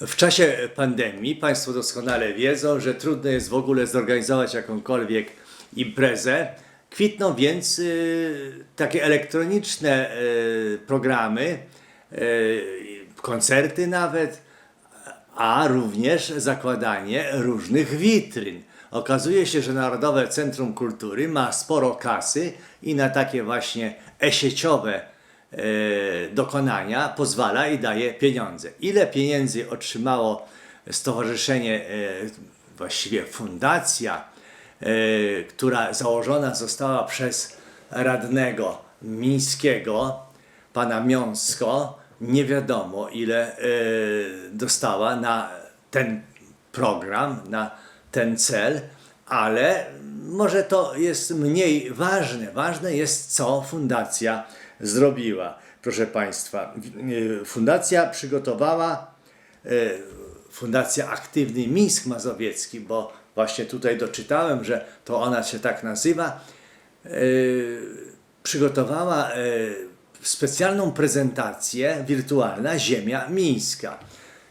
W czasie pandemii Państwo doskonale wiedzą, że trudno jest w ogóle zorganizować jakąkolwiek imprezę. Kwitną więc y, takie elektroniczne y, programy, y, koncerty nawet, a również zakładanie różnych witryn. Okazuje się, że Narodowe Centrum Kultury ma sporo kasy i na takie właśnie e-sieciowe dokonania pozwala i daje pieniądze. Ile pieniędzy otrzymało Stowarzyszenie, e, właściwie fundacja, e, która założona została przez radnego mińskiego, pana Miąsko, nie wiadomo ile e, dostała na ten program, na ten cel, ale może to jest mniej ważne. Ważne jest, co fundacja zrobiła. Proszę Państwa, e, fundacja przygotowała e, Fundacja Aktywny Mińsk Mazowiecki, bo właśnie tutaj doczytałem, że to ona się tak nazywa, e, przygotowała specjalną prezentację wirtualna Ziemia Mińska.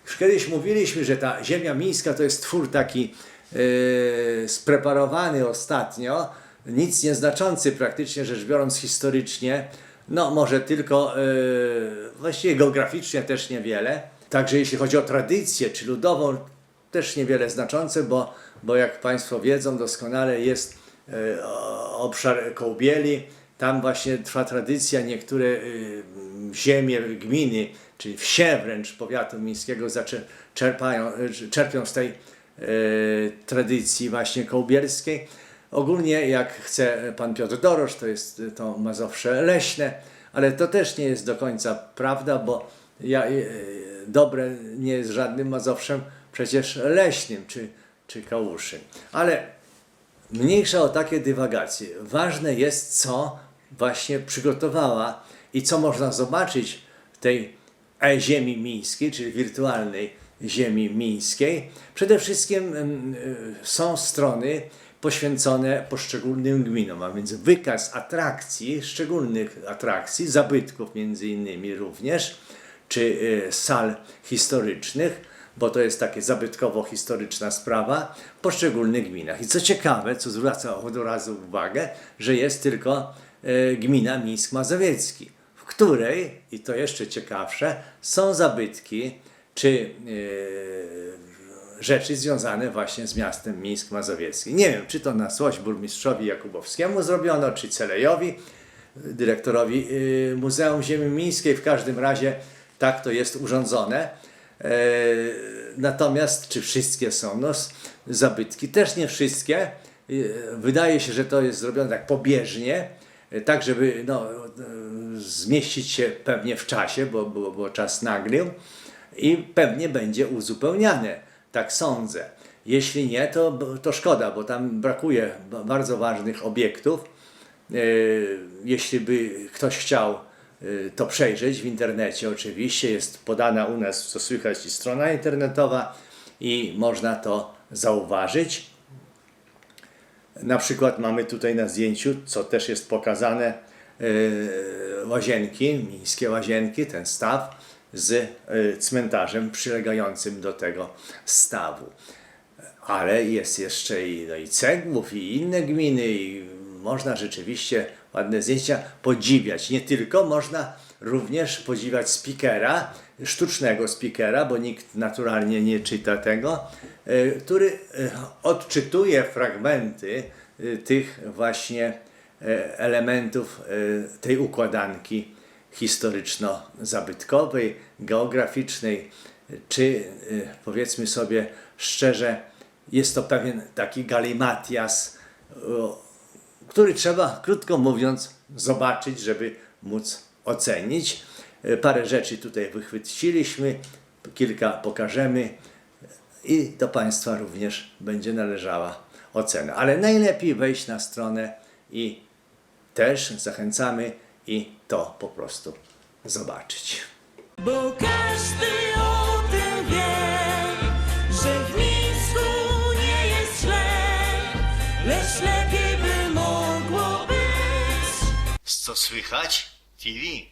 Już kiedyś mówiliśmy, że ta Ziemia Mińska to jest twór taki e, spreparowany ostatnio, nic nieznaczący praktycznie rzecz biorąc historycznie, no może tylko e, właściwie geograficznie też niewiele. Także jeśli chodzi o tradycję czy ludową, też niewiele znaczące, bo, bo jak Państwo wiedzą doskonale jest o- obszar Kołbieli, tam właśnie trwa tradycja, niektóre y, ziemie, gminy, czyli wsie wręcz powiatu miejskiego zaczę- czerpają, y, czerpią z tej tradycji właśnie kołbielskiej. Ogólnie jak chce pan Piotr Dorosz, to jest to Mazowsze leśne, ale to też nie jest do końca prawda, bo ja, y, dobre nie jest żadnym Mazowszem przecież leśnym czy, czy kałuszym. Ale Mniejsza o takie dywagacje. Ważne jest, co właśnie przygotowała i co można zobaczyć w tej e-ziemi mińskiej, czyli wirtualnej ziemi mińskiej. Przede wszystkim są strony poświęcone poszczególnym gminom, a więc wykaz atrakcji, szczególnych atrakcji, zabytków między innymi również, czy y, sal historycznych, bo to jest takie zabytkowo-historyczna sprawa w poszczególnych gminach. I co ciekawe, co zwraca od razu uwagę, że jest tylko e, gmina Mińsk Mazowiecki, w której, i to jeszcze ciekawsze, są zabytki czy e, rzeczy związane właśnie z miastem Mińsk Mazowiecki. Nie wiem, czy to na złość burmistrzowi Jakubowskiemu zrobiono, czy Celejowi, dyrektorowi y, Muzeum Ziemi Mińskiej. W każdym razie tak to jest urządzone. E, Natomiast czy wszystkie są? No, zabytki też nie wszystkie. Wydaje się, że to jest zrobione tak pobieżnie, tak żeby no, zmieścić się pewnie w czasie, bo, bo, bo czas naglił i pewnie będzie uzupełniane, tak sądzę. Jeśli nie, to, to szkoda, bo tam brakuje ba- bardzo ważnych obiektów. E, Jeśli by ktoś chciał e, to przejrzeć w internecie, oczywiście jest podana u nas, co słychać, strona internetowa i można to zauważyć. Na przykład mamy tutaj na zdjęciu, co też jest pokazane, e, łazienki, mińskie łazienki, ten staw z e, cmentarzem przylegającym do tego stawu. Ale jest jeszcze i, no i Cegłów, i inne gminy, i można rzeczywiście ładne zdjęcia podziwiać. Nie tylko, można również podziwiać speakera, sztucznego speakera, bo nikt naturalnie nie czyta tego, e, który e, odczytuje fragmenty tych właśnie elementów tej układanki historyczno-zabytkowej, geograficznej, czy e, powiedzmy sobie szczerze, jest to pewien taki galimatias, który trzeba, krótko mówiąc, zobaczyć, żeby móc ocenić. E, Parę rzeczy tutaj wychwyciliśmy, kilka pokażemy i do Państwa również będzie należała ocena. Ale najlepiej wejść na stronę i też zachęcamy i to po prostu zobaczyć. Bo każdy o tym wie, że w Mińsku nie jest źle, lecz lepiej by mogło być. Co słychać? TV.